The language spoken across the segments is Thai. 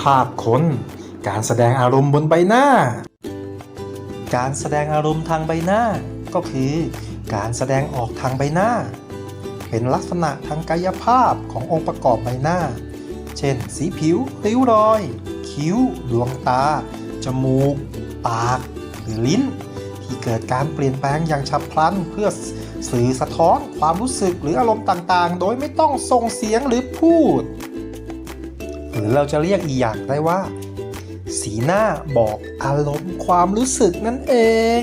ภาพคน การแสดงอารมณ์บนใบหน้า การแสดงอารมณ์ทางใบหน้า ก็คือการแสดงออกทางใบหน้า เป็นลักษณะทางกายภาพขององค์ประกอบใบหน้า เช่น สีผิว ริ้วรอย คิ้ว ดวงตา จมูก ปาก หรือลิ้น ที่เกิดการเปลี่ยนแปลงอย่างฉับพลันเพื่อสื่อสะท้อนความรู้สึกหรืออารมณ์ต่างๆ โดยไม่ต้องส่งเสียงหรือพูด หรือเราจะเรียกอีกอย่างได้ว่า สีหน้าบอกอารมณ์ความรู้สึกนั่นเอง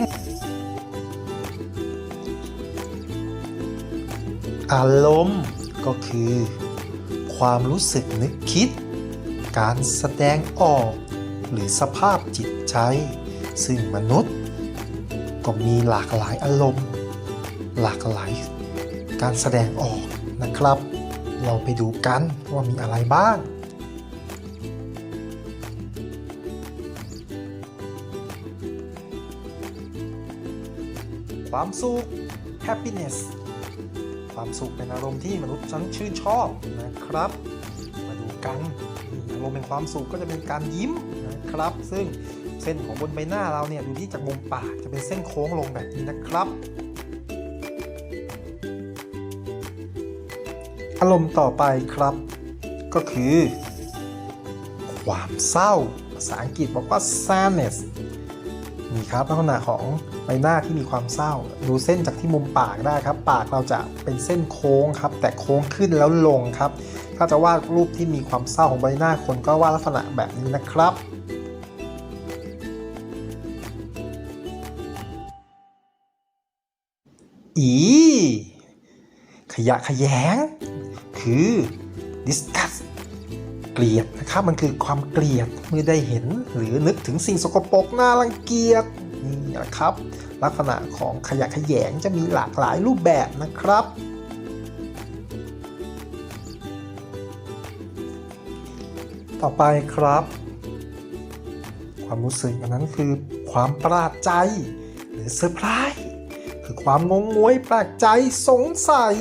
อารมณ์ก็คือ ความรู้สึกนึกคิด การแสดงออก หรือสภาพจิตใจ ซึ่งมนุษย์ ก็มีหลากหลายอารมณ์ หลากหลายการแสดงออกนะครับ เราไปดูกันว่ามีอะไรบ้าง ความสุข happiness ความสุขเป็นอารมณ์ที่มนุษย์ฉันชื่นชอบนะครับ มาดูกันอารมณ์เป็นความสุขก็จะเป็นการยิ้มนะครับ ซึ่งเส้นของบนใบหน้าเราเนี่ยดูที่จากมุมปากจะเป็นเส้นโค้งลงแบบนี้นะครับอารมณ์ต่อไปครับ ก็คือ ความเศร้า ภาษาอังกฤษบอกว่า sadness นี่ครับลักษณะของใบหน้าที่มีความเศร้า ดูเส้นจากที่มุมปากได้ครับ ปากเราจะเป็นเส้นโค้งครับ แต่โค้งขึ้นแล้วลงครับ ถ้าจะวาดรูปที่มีความเศร้าของใบหน้าคนก็วาดลักษณะแบบนี้นะครับอีขยะขยง คือ disgust เกลียดนะครับมันคือความเกลียดเมื่อได้เห็นหรือนึกถึงสิ่งสกปรกน่ารังเกียจนี่นะครับ ลักษณะของขยะแขยงจะมีหลากหลายรูปแบบนะครับ ต่อไปครับ ความรู้สึกอันนั้นคือความประหลาดใจ หรือเซอร์ไพรส์คือความงงงวยแปลกใจสงสัย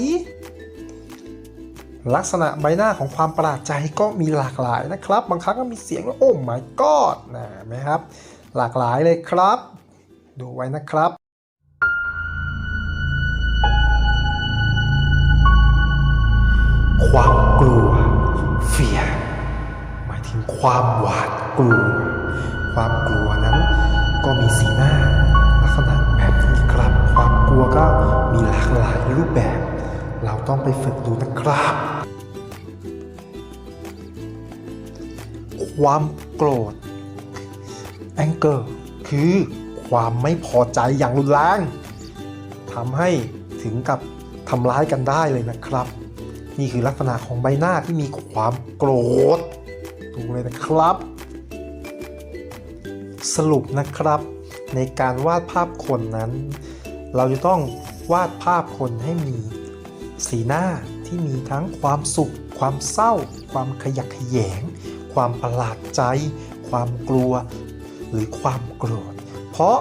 ลักษณะใบหน้าของความประหลาดใจก็มีหลากหลายนะครับ บางครั้งก็มีเสียงว่าโอ้ my god นะไหมครับ หลากหลายเลยครับ ดูไว้นะครับความกลัว fear หมายถึงความหวาดกลัว ความกลัวนั้น ก็มีสีหน้า ลักษณะแบบนี้ครับ ความกลัวก็มีหลากหลายรูปแบบ เราต้องไปฝึกดูนะครับ ความโกรธ anger คือความไม่พอใจอย่างรุนแรงทำให้ถึงกับทำร้ายกันได้เลยนะครับ นี่คือลักษณะของใบหน้าที่มีความโกรธดูเลยนะครับ สรุปนะครับ ในการวาดภาพคนนั้น เราจะต้องวาดภาพคนให้มี สีหน้าที่มีทั้งความสุข ความเศร้า ความขยักขยแงความประหลาดใจ ความกลัว หรือความโกรธ เพราะ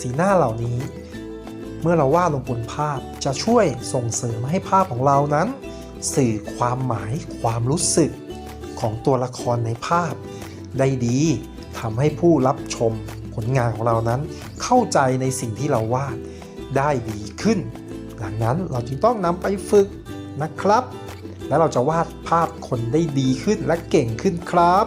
สีหน้าเหล่านี้ เมื่อเราวาดลงบนภาพจะช่วยส่งเสริมให้ภาพของเรานั้น สื่อความหมายความรู้สึกของตัวละครในภาพ ได้ดีทำให้ผู้รับชมผลงานของเรานั้น เข้าใจในสิ่งที่เราวาดได้ดีขึ้น ดังนั้นเราจึงต้องนำไปฝึกนะครับ แล้วเราจะวาดภาพคนได้ดีขึ้นและเก่งขึ้นครับ